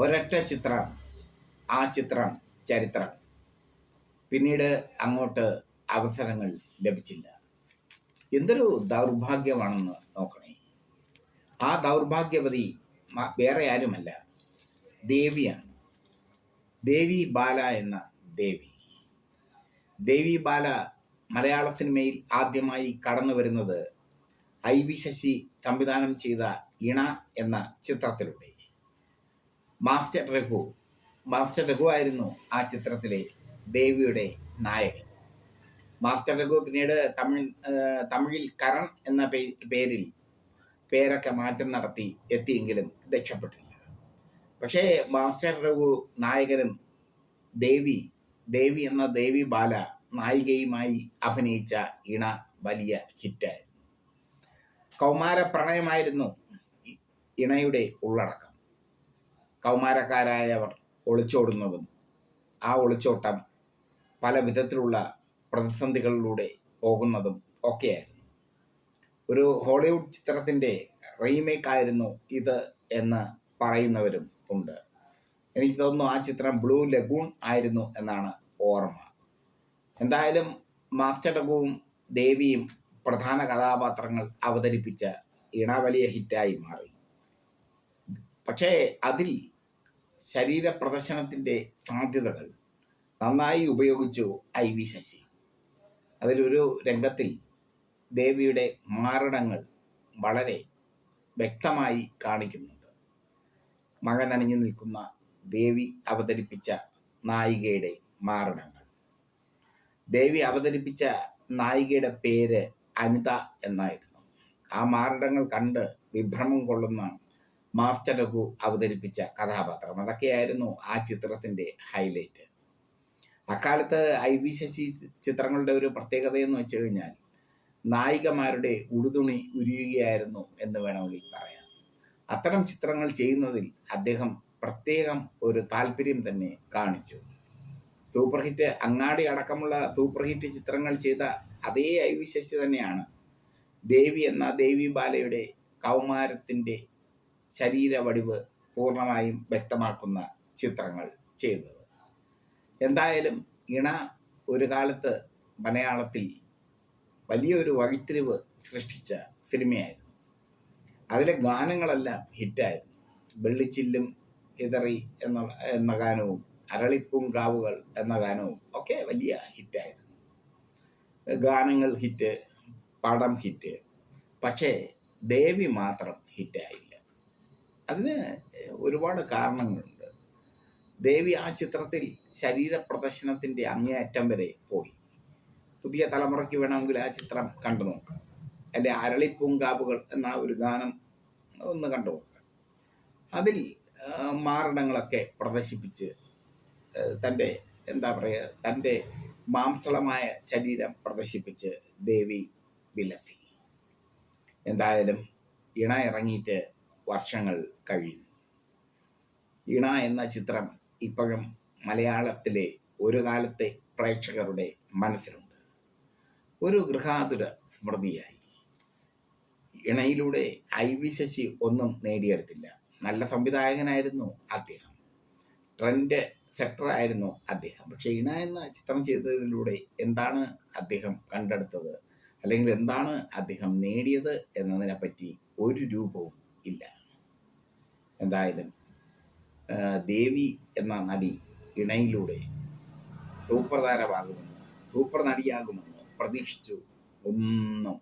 ഒരൊറ്റ ചിത്രം ആ ചിത്രം ചരിത്രം. പിന്നീട് അങ്ങോട്ട് അവസരങ്ങൾ ലഭിച്ചില്ല. എന്തൊരു ദൗർഭാഗ്യമാണെന്ന് നോക്കണേ. ആ ദൗർഭാഗ്യവതി വേറെ ആരുമല്ല. ദേവിയാണ്. ദേവി ബാല എന്ന ദേവി. ദേവി ബാല മലയാള സിനിമയിൽ ആദ്യമായി കടന്നു വരുന്നത് ഐ വി ശശി സംവിധാനം ചെയ്ത ഇണ എന്ന ചിത്രത്തിലൂടെ. മാസ്റ്റർ രഘു. മാസ്റ്റർ രഘു ആയിരുന്നു ആ ചിത്രത്തിലെ ദേവിയുടെ നായകൻ. മാസ്റ്റർ രഘു പിന്നീട് തമിഴ് തമിഴിൽ കരൺ എന്ന പേരിൽ പേരൊക്കെ മാറ്റം നടത്തി എത്തിയെങ്കിലും രക്ഷപ്പെട്ടില്ല. പക്ഷേ മാസ്റ്റർ രഘു നായകനും ദേവി ദേവി എന്ന ദേവി ബാല നായികയുമായി അഭിനയിച്ച ഇണ വലിയ ഹിറ്റായിരുന്നു. കൗമാര പ്രണയമായിരുന്നു ഇണയുടെ ഉള്ളടക്കം. കൗമാരക്കാരായവർ ഒളിച്ചോടുന്നതും ആ ഒളിച്ചോട്ടം പല വിധത്തിലുള്ള പ്രതിസന്ധികളിലൂടെ പോകുന്നതും ഒക്കെയായിരുന്നു. ഒരു ഹോളിവുഡ് ചിത്രത്തിന്റെ റീമേക്ക് ആയിരുന്നു ഇത് എന്ന് പറയുന്നവരും ഉണ്ട്. എനിക്ക് തോന്നുന്നു ആ ചിത്രം ബ്ലൂ ലഗൂൺ ആയിരുന്നു എന്നാണ് ഓർമ്മ. എന്തായാലും മാസ്റ്റർ രഘുവും ദേവിയും പ്രധാന കഥാപാത്രങ്ങൾ അവതരിപ്പിച്ച ഇണ വലിയ ഹിറ്റായി മാറി. പക്ഷേ അതിൽ ശരീര പ്രദർശനത്തിന്റെ സാധ്യതകൾ നന്നായി ഉപയോഗിച്ചു ഐ വി ശശി. അതിലൊരു രംഗത്തിൽ ദേവിയുടെ മാരണങ്ങൾ വളരെ വ്യക്തമായി കാണിക്കുന്നുണ്ട്. മകൻ അണിഞ്ഞു നിൽക്കുന്ന ദേവി അവതരിപ്പിച്ച നായികയുടെ മാരണങ്ങൾ. ദേവി അവതരിപ്പിച്ച നായികയുടെ പേര് അനിത എന്നായിരുന്നു. ആ മാരണങ്ങൾ കണ്ട് വിഭ്രമം കൊള്ളുന്ന മാസ്റ്റർ രഘു അവതരിപ്പിച്ച കഥാപാത്രം. അതൊക്കെയായിരുന്നു ആ ചിത്രത്തിന്റെ ഹൈലൈറ്റ്. അക്കാലത്ത് ഐ വി ശശി ചിത്രങ്ങളുടെ ഒരു പ്രത്യേകത എന്ന് വെച്ച് കഴിഞ്ഞാൽ നായികമാരുടെ ഉടുതുണി ഉരിയുകയായിരുന്നു എന്ന് വേണമെങ്കിൽ പറയാം. അത്തരം ചിത്രങ്ങൾ ചെയ്യുന്നതിൽ അദ്ദേഹം പ്രത്യേകം ഒരു താല്പര്യം തന്നെ കാണിച്ചു. സൂപ്പർ ഹിറ്റ് അങ്ങാടി അടക്കമുള്ള സൂപ്പർ ഹിറ്റ് ചിത്രങ്ങൾ ചെയ്ത അതേ ഐ വി ശശി തന്നെയാണ്. ദേവി എന്ന ദേവി ബാലയുടെ കൗമാരത്തിന്റെ ശരീര വടിവ് പൂർണമായും വ്യക്തമാക്കുന്ന ചിത്രങ്ങൾ ചെയ്തത്. എന്തായാലും ഇണ ഒരു കാലത്ത് മലയാളത്തിൽ വലിയൊരു വഴിത്തിരിവ് സൃഷ്ടിച്ച സിനിമയായിരുന്നു. അതിലെ ഗാനങ്ങളെല്ലാം ഹിറ്റായിരുന്നു. വെള്ളിച്ചില്ലും ഇതറി എന്ന എന്ന ഗാനവും അരളിപ്പൂങ്കാവുകൾ എന്ന ഗാനവും ഒക്കെ വലിയ ഹിറ്റായിരുന്നു. ഗാനങ്ങൾ ഹിറ്റ് പടം ഹിറ്റ് പക്ഷേ ദേവി മാത്രം ഹിറ്റായില്ല അതിന് ഒരുപാട് കാരണങ്ങളുണ്ട്. ദേവി ആ ചിത്രത്തിൽ ശരീര പ്രദർശനത്തിന്റെ അങ്ങേയറ്റം വരെ പോയി. പുതിയ തലമുറയ്ക്ക് വേണമെങ്കിൽ ആ ചിത്രം കണ്ടു നോക്കാം. എന്റെ അരളിപ്പൂങ്കാവുകൾ എന്ന ഒരു ഗാനം ഒന്ന് കണ്ടു നോക്കാം. അതിൽ മാറിടങ്ങളൊക്കെ പ്രദർശിപ്പിച്ച് തന്റെ എന്താ പറയുക തന്റെ മാംസളമായ ശരീരം പ്രദർശിപ്പിച്ച് ദേവി വിലസി. എന്തായാലും ഇണ ഇറങ്ങിയിട്ട് വർഷങ്ങൾ കഴിയുന്നു. ഇണ എന്ന ചിത്രം ഇപ്പോഴും മലയാളത്തിലെ ഒരു കാലത്തെ പ്രേക്ഷകരുടെ മനസ്സിലുണ്ട്. ഒരു ഗൃഹാതുര സ്മൃതിയായി. ഇണയിലൂടെ ഐ വി ശശി ഒന്നും നേടിയെടുത്തില്ല. നല്ല സംവിധായകനായിരുന്നു അദ്ദേഹം. ട്രെൻഡ് സെക്ടർ ആയിരുന്നു അദ്ദേഹം. പക്ഷേ ഇണ എന്ന ചിത്രം ചെയ്തതിലൂടെ എന്താണ് അദ്ദേഹം കണ്ടെടുത്തത്? അല്ലെങ്കിൽ എന്താണ് അദ്ദേഹം നേടിയത് എന്നതിനെപ്പറ്റി ഒരു രൂപവും ഇല്ല. എന്തായാലും ദേവി എന്ന നടി ഇണയിലൂടെ സൂപ്പർ താരമാകുമെന്ന് സൂപ്പർ പ്രതീക്ഷിച്ചു ഒന്നും